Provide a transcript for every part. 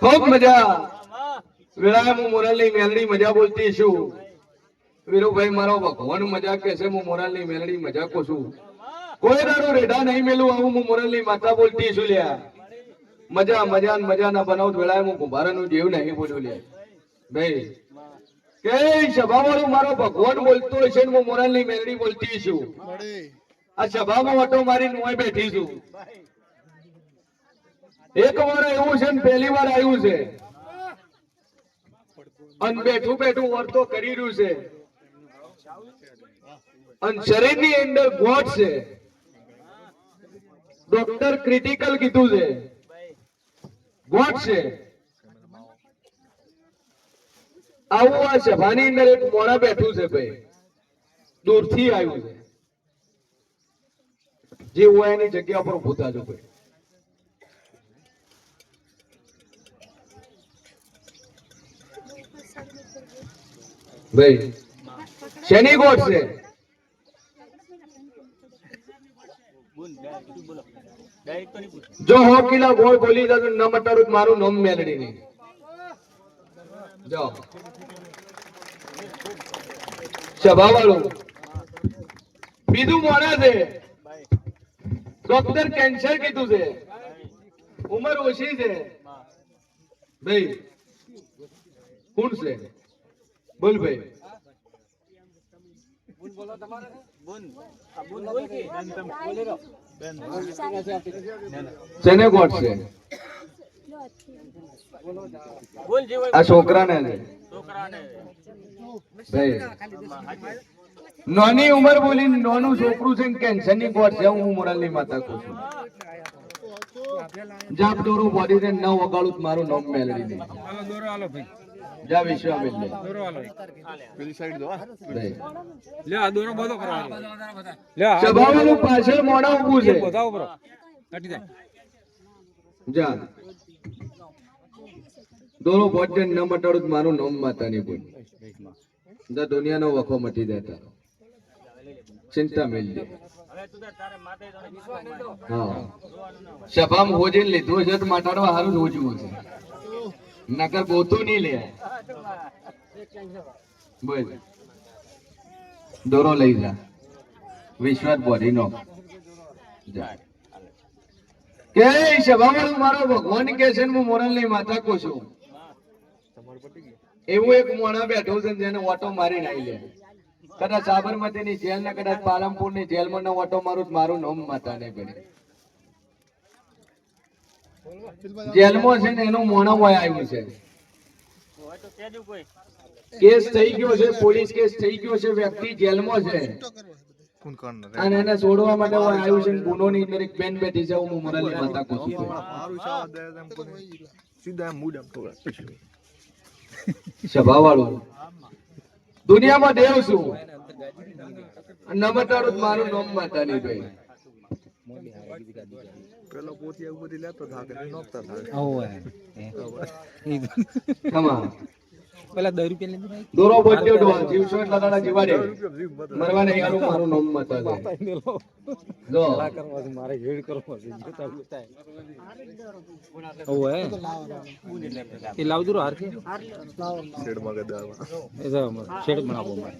ખૂબ મજા. આમાં મોરાલની મેલડી મજા બોલતી છું. વીરુભાઈ મારો ભગવાન મજા કે છે હું મોરાલની મેલડી મજાકો છું. કોઈ દાડો રેઢા નહીં મેલું આવું હું મોરાલની માતા બોલતી છું લ્યા. મજા મજા મજા ના બનાવ વેળાએ હું કુંભારાનું જીવ નહીં બોલ્યું લ્યા. ભાઈ કે સભાવાળું મારો ભગવાન બોલતો છે હું મોરાલની મેલડી બોલતી છું. આ સભામાં વટો મારી હું બેઠી છું. એક વાર એવું છે ને પહેલી વાર આવ્યું છે. અને બેઠું બેઠું વર્તો કરી રહ્યું છે. અને શરીરની અંદર ગોઠ છે. ડોક્ટર ક્રિટિકલ કીધું છે. ગોઠ છે. આવું આ સભાની અંદર એક મોડા બેઠું છે ભાઈ. દૂરથી આવ્યું છે. જે હોય એની જગ્યા પર ભૂતા જો ભાઈ. ભાઈ, શેની ગોટ છે? જો હો કિલા ગોળ બોલી જતો ન મટાડું મારું નામ મેલડી નહીં. જો. સભા વાળું બીજું મોડા છે. ડોક્ટર કેન્સર કીધું છે. ઉંમર ઓછી છે. ભાઈ, કોણ છે? બોલ ભાઈ. બોલ આ છોકરાને નાની ઉંમર બોલી નાનું છોકરું છે કેન્સરની ગોઠ છે હું મોરાલની માતા કહું છું. જાપ દોરું બોડી ને ન વગાડું તો મારું નામ મેલડી નહીં હાલો દોરો હાલો ભાઈ. જા વિશ્વામિલ લે. દોરો હાલો ભાઈ લે. આ દોરો બધો કરવાનો લે સભાવાનું પાછળ મોડા ઊભું છે. બધા ઉપર કાઢી દે. જા. દોરો ભોજન ન મટાડું મારું નમ માતા નહીં બોલ દુનિયાનો વખો મટી જાય તારો. ચિંતા મેલ સભામાં હોજીને લીધું છે તો મટાડવા સારું હોજવું છે. નકર બોતું નહીં લે. બોલ. દોરો લઈ જા. વિશ્વાસ બોડી નો. કે સભાવાળું મારો ભગવાન કે છે હું મોરલ મોરલની માતા કો છું. એવું એક મોણા બેઠો છે જેને ઓટો મારી નાઈ લે. કદાચ સાબરમતી ની જેલ ને કદાચ પાલનપુરની જેલમાં ના ઓટો મારું મારું નામ માતા નહીં બને જેલમાં છે ને એનું મોણા હોય આવ્યું છે. કેસ થઈ ગયો છે પોલીસ કેસ થઈ ગયો છે વ્યક્તિ જેલમાં છે. અને એને છોડવા માટે આવ્યું છે ગુનો ની અંદર એક બેન બેઠી છે હું મોરલની માતા કહું છું. સભાવાળું. દુનિયામાં દેવ છું. ન મટાડું તો મારું નામ માતા નહીં ભાઈ ખમા પેલા દસ રૂપિયા લીધી દોરો બોલ્યો ડો જીવશો એટલા દાડા જીવાડે. મરવા નહીં આનું મારું નામ મત છે જો. મારે હેડ કરવો છે જોતા જોતા ઓવે એ લાવ દૂર હાર કે એ જો શેડ બનાવો મારે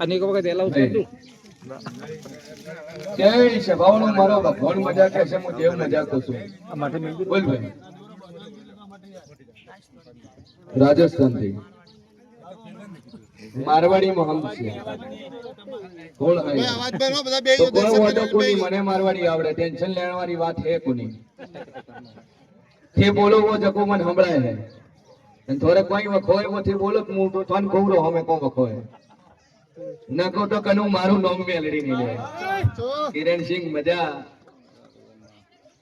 અને એક વખત એલાવ તું. જય સભાવાળું મારો ભગવાન મજા કે છે હું જેવ મજા કરું છું. માટે મેં બોલ ભાઈ. રાજસ્થાનથી મારવાડી માં છે. કોણ હે? તો કોઈ વાંધો કોની? મને મારવાડી આવડે ટેન્શન લેવાની વાત હે કોની? તે બોલો વો જકો મને સંભળાય હે. અને થોડે કોઈ વખોય ઓથી બોલો હું તો તન કહું રહો અમે કોણ વખો હે ન કહો તો કનું મારું નામ મેલડી નહીં લે. કિરણસિંહ મજા.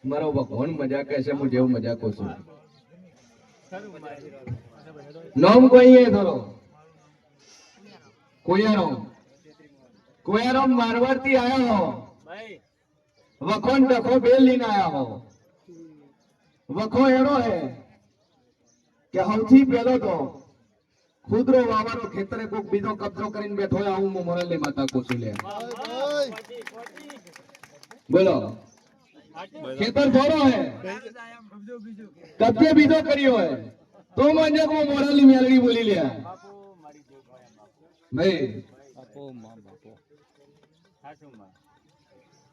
મારો ભગવાન મજા કહે છે હું જેવું મજા કહું છું. નામ કોઈએ ધરો? કોયારો કોયારો મારવાડથી હો. ભાઈ વખો ડખો બેલ લઈને આયા હો. વખો એડો હે કે સૌથી પહેલો તો ખુદરો વાવારો ખેતરે કોક બીજો કબજો કરીને બેઠો આવું હું મોરલી માતા કોસી લે. બોલો. ખેતર થોડો હે કબજે બીજો કર્યો હે તો મને કો મોરાલી મેલડી બોલી લ્યા ભાઈ. બાપો માં બાપો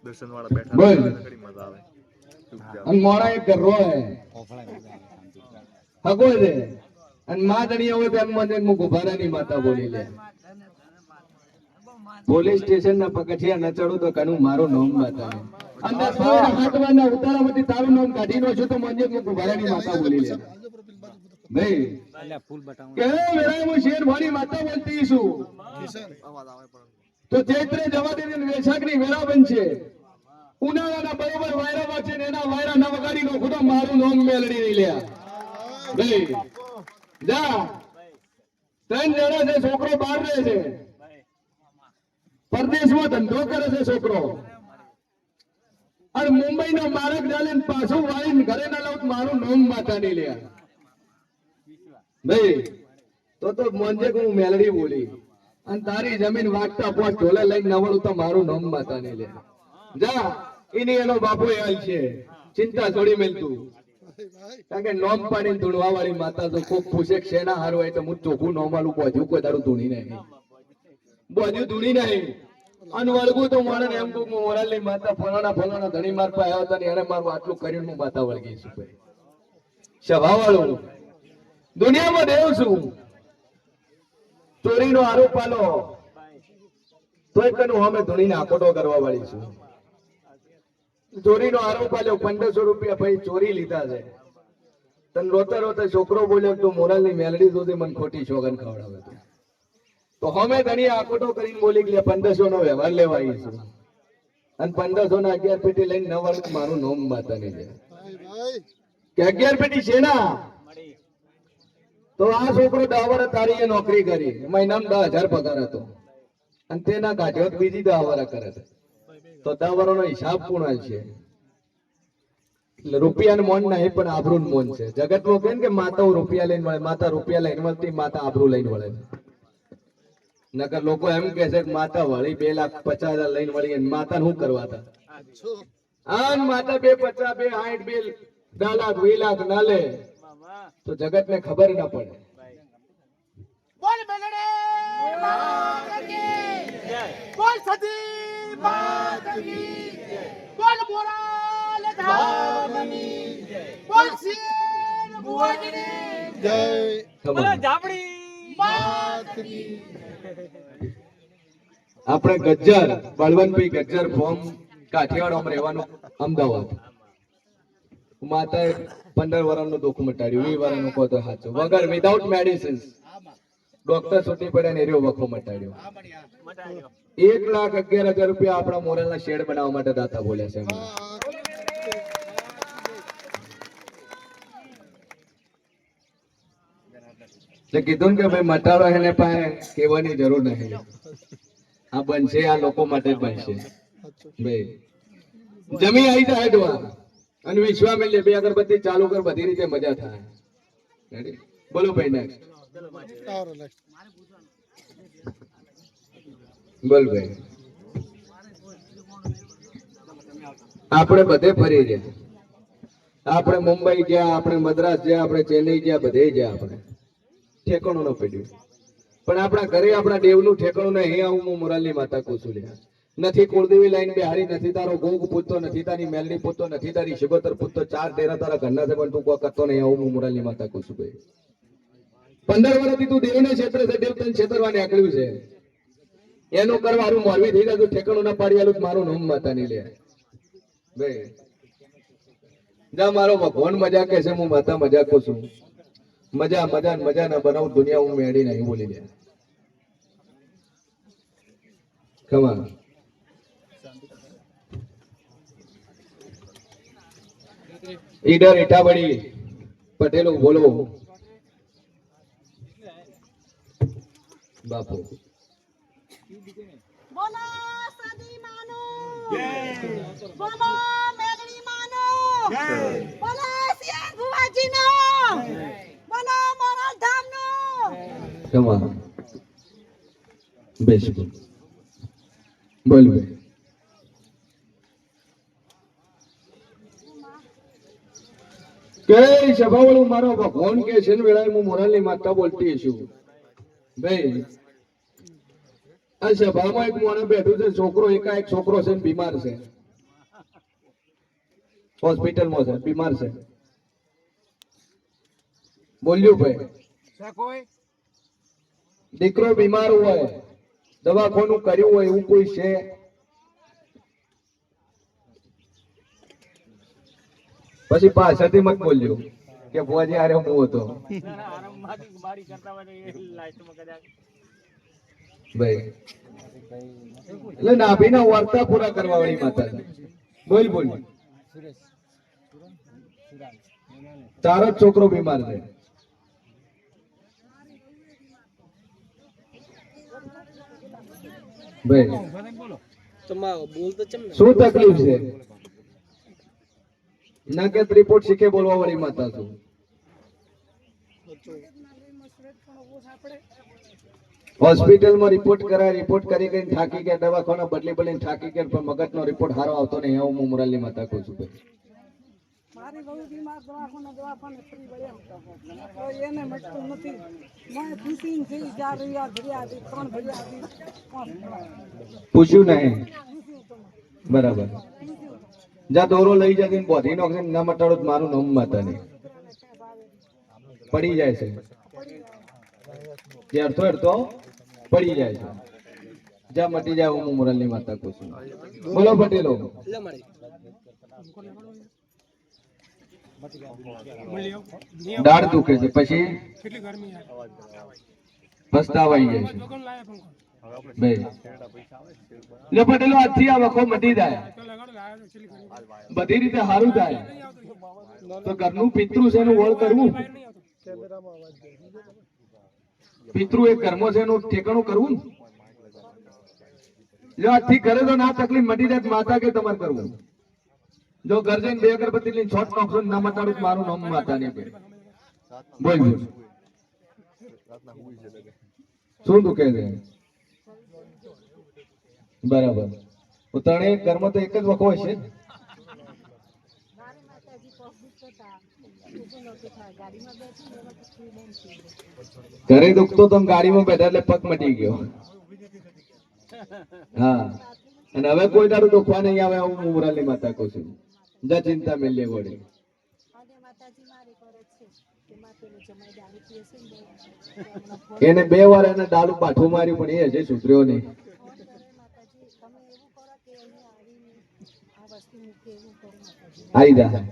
દર્શન વાળા બેઠા મજા આવે. અને મોડા એક ગરરો હે હગો છે. અને માં દણિયા હોય તો એમ મને હું ગુભારાની માતા બોલી લે. પોલીસ સ્ટેશન ના પગથિયા ન ચડું તો કનું મારું નામ બતાવે અને દસમાના હાથવાના ઉતારામાંથી તારું નામ કાઢી નો છું તો મને હું ગુભારાની માતા બોલી લે. ભાઈ અલ્યા ફૂલ બટાવું કે હે વેળાએ હું શેર માતા બોલતી છું. તો ચૈત્રે જવા દે વેશાખની બનશે. ઉનાળાના બરોબર વાયરા વાંચે ને એના વાયરા ના વગાડી નો ખુદો મારું નામ મેલડી નહીં લ્યા. ભાઈ જા. ત્રણ જણા છે છોકરો બહાર રહે છે. પરદેશમાં ધંધો કરે છે છોકરો. અને મુંબઈ નો માર્ગ ચાલે પાછું વાળી ઘરે ના લાવ મારું નામ માતા નહીં લે. ભાઈ, તો તો મોંજે હું મેલડી બોલી. અને તારી જમીન વાગતા પોચ ઢોલે લઈને નવડું તો મારું નામ માતા નહીં લે. જા, એની એનો બાપુ હાલ છે. ચિંતા છોડી મેલ તું. કારણ કે નોમ પાડીને ધૂણવા વાળી માતા તો કોક પૂછે શેના હારું હોય તો હું ચોખ્ખું નોમ વાળું બોજ્યું કોઈ તારું ધૂણી નહીં. બોજ્યું ધૂણી નહીં. અને વળગું તો એમ કહું કે મોરાલની માતા ફલાણા ફલાણા ધણી આવ્યા હતા એને મારું હું માતા વળગી દુનિયામાં દેવ છું. ચોરીનો આરોપ આલો. તોય કનું અમે ને આકોટો કરવા વાળી છું. ચોરીનો આરોપ આલ્યો, પંદરસો રૂપિયા ભાઈ ચોરી લીધા છે. તને રોતા રોતા છોકરો બોલ્યો તો તું મોરાલની મેલડી સુધી મને ખોટી છોગન ખવડાવે તો અમે ધણી આકોટો કરીને બોલી ગયા પંદરસો નો વ્યવહાર લેવા છું અને પંદરસો ને અગિયાર પેટી લઈને નવ મારું નોમ માતાની છે. કે અગિયાર પેટી છે ના તો આ છોકરો દહ વર્ષ નોકરી કરી. મહિનામાં દસ હજાર પગાર હતો. અને તેના કાઢ્યો બીજી દહ કરે છે. તો દહ વર્ષનો હિસાબ પૂર્ણ છે. રૂપિયાનું મોન નહીં, પણ આબરૂનું મોન છે. જગતમાં કહે ને કે માતા રૂપિયા લઈને વળે, માતા રૂપિયા લઈને વળતી, માતા આબરૂ લઈને વળે નકર લોકો એમ કે છે કે માતા વળી બે લાખ પચાસ હજાર લઈને વળી માતા શું કરવા હતા? આન માતા બે પચાસ બે સાઠ બે દસ લાખ વીસ લાખ ના લે. તો જગત ને ખબર ના પડે. બોલ મેલડે બોલ સતી બોલ મોરાલ ધામની બોલ શેર ભુવનની ખબર. જાપડી આપણે ગજ્જર બળવંતભાઈ ગજ્જર ફોર્મ કાઠિયાવાડ રહેવાનું અમદાવાદ. માતાએ પંદર વર્ષનું દુઃખ મટાડ્યું વીસ વર્ષનું કહો તો સાચું. વગર વિધાઉટ મેડિસિન્સ ડોક્ટર સુધી પડ્યા ને એરિયો વખો મટાડ્યો. એક લાખ અગિયાર હજાર રૂપિયા આપણા મોરલના શેડ બનાવવા માટે દાતા બોલ્યા છે એટલે કીધું કે ભાઈ મટાડો એને પાસે, કહેવાની જરૂર નથી આ બનશે, આ લોકો માટે બનશે. ભાઈ, જમી આવી જાય ડોહા અને વિશ્વા મેલે બે અગરબત્તી ચાલુ કર, બધી રીતે મજા થાય. બોલો ભાઈ નેક્સ્ટ બોલ ભાઈ. આપણે બધે ફરી ગયા આપણે મુંબઈ ગયા, આપણે મદ્રાસ ગયા, આપણે ચેન્નઈ ગયા, બધે ગયા આપણે. ઠેકાણું ન પડ્યું. પણ આપણા ઘરે આપણા દેવનું ઠેકાણું નહીં, અહીંયા હું મોરાલની માતા કુસુલ્યા નથી કુળદેવી લાઈન બિહારી, નથી તારો ગોગ પૂતતો, નથી તારી મેલડી પૂતતો, નથી તારી શિગોતર પૂતતો, ચાર તેરા તારા ઘરના છે, પણ તું કોઈ કરતો નહીં હું મોરાલની માતા કુસુભાઈ પંદર વર્ષથી તું દેવને ક્ષેત્રે છે, દેવ તને ક્ષેત્રવા નીકળ્યું છે. એનું કરવાનું મોરવી થઈ ગયું, ઠેકાણું ના પાડી આલું મારું માતા ની લે. ભાઈ, જા મારો ભગવાન મજા કે છે, હું માતા મજા કહું છું. મજા મજા મજા ના બનાવ દુનિયા હું મેળી નહીં બોલી દે. કમા ઈડર ઇટાબડી પટેલો બોલો બાપુ. બોલો સદી માનો. બોલો મેગડી માનો. બોલો સિયાર ભુવાજી નો બોલો મોરલ ધામ નો કમા બેસ બોલ બોલ ભાઈ કે સભાવાળું મારો ભગવાન કે છે ને વેળાએ હું મોરાલની માતા બોલતી છું. ભાઈ, આ સભામાં એક મોણે બેઠું છે, છોકરો એકાએક છોકરો છે ને બીમાર છે. હોસ્પિટલમાં છે, બીમાર છે. બોલ્યું ભાઈ. દીકરો બીમાર હોય, દવાખાનું કર્યું હોય એવું કોઈ છે? પછી પાછળથી મત બોલ્યો કે ભુવાજી આરે હું હતો. ભાઈ, એટલે નાભીના વાર્તા પૂરા કરવા વાળી માતા બોલ બોલ. તારો છોકરો બીમાર છે. ભાઈ. શું તકલીફ છે? ના રિપોર્ટ શીખે બોલવા વાળી માતા છું હોસ્પિટલમાં રિપોર્ટ કરાય રિપોર્ટ કરી કરીને થાકી ગયા દવાખાના બદલી બદલીને થાકી ગયા પણ મગજનો રિપોર્ટ સારો આવતો નહીં એવું હું મુરાલી માતા કહું છું ભાઈ. મારી બહુ બીમાર દવાખાને દવાખાને ફરી વળ્યા તો એને મટતું નથી. મેં પૂછીને જઈ ચાર રૂપિયા ભર્યા હતી ત્રણ ભર્યા હતી પૂછ્યું નહીં. બરાબર. જા દોરો લઈ જતી બોધી નો ના મટાડો મારું નામ માતા નહીં. પડી જાય છે. જે અડધો અડધો પડી જાય છે. જા મટી જાય હું મુરલની માતા કહું છું બોલો પટેલો. દાઢ દુખે છે. પછી પસ્તાવા આવી જાય છે. બધી રીતે સારું થાય. તો ઘરનું પિતૃ છે એનું વળ કરવું. પિતૃ એ કર્મો છે એનું ઠેકાણું કરવું જો આજથી કરે તો ના તકલીફ, મટી જાય માતા કે તમારે કરવું? જો ઘર જઈને બે અગરબત્તી લઈને છોટ નાખશો ના મટાડું મારું નામ માતા નહીં કે બોલ. શું દુખે છે? બરાબર. તો કર્મ તો એક જ વખો હશે. ઘરે દુખતો તો ગાડીમાં બેઠા એટલે પગ મટી ગયો. હા. અને હવે કોઈ દાડું દુખવા નહીં આવે હું મુરાલી માતા કહું છું. જા ચિંતા મેલ્ય ગોળી અને માતાજી મારે કરે છે કે માં પેલો જમાઈ દારૂ પીએ છે ને બહુ. એને બે વાર એને ડાળું પાઠું માર્યું પણ એ હજી સુધર્યો નહીં. આવી જા.